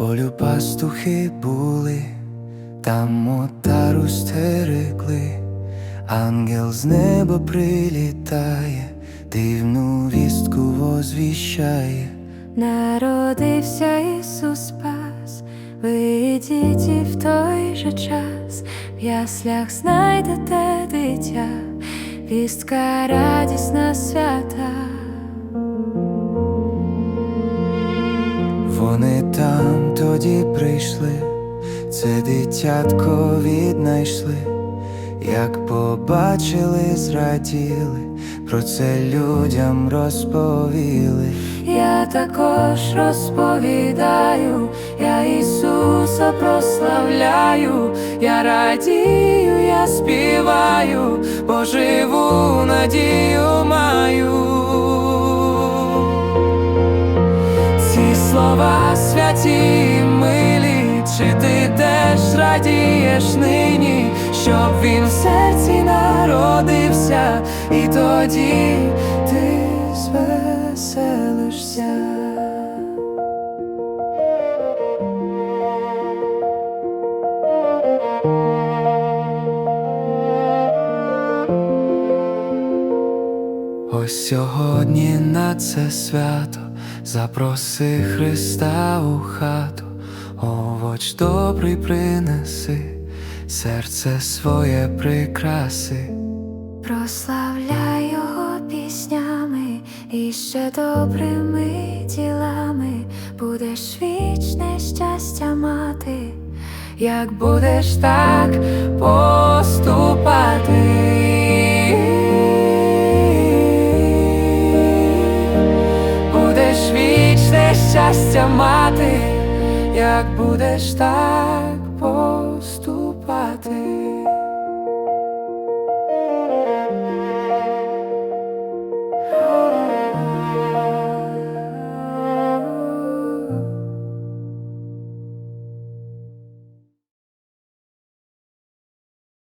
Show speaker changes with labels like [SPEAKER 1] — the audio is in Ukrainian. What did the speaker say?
[SPEAKER 1] полю пастухи були, там мотару стерекли, ангел з неба прилітає, дивну вістку возвіщає.
[SPEAKER 2] Народився Ісус Спас, ви і в той же час, в яслях знайдете дитя, вістка радісна свята.
[SPEAKER 1] Тоді прийшли, це дитятко віднайшли, як побачили, зраділи, про це людям розповіли.
[SPEAKER 2] Я також розповідаю, я Ісуса прославляю, я радію, я співаю, бо живу надію маю. Ці слова святі радієш нині, щоб він в серці народився, і тоді ти звеселишся.
[SPEAKER 1] Ось сьогодні на це свято запроси Христа у хату, овоч добрий принеси, серце своє прикраси.
[SPEAKER 2] Прославляй його піснями і ще добрими ділами будеш вічне щастя мати, як будеш так поступати. Щастя мати, як будеш так поступати. Pilates.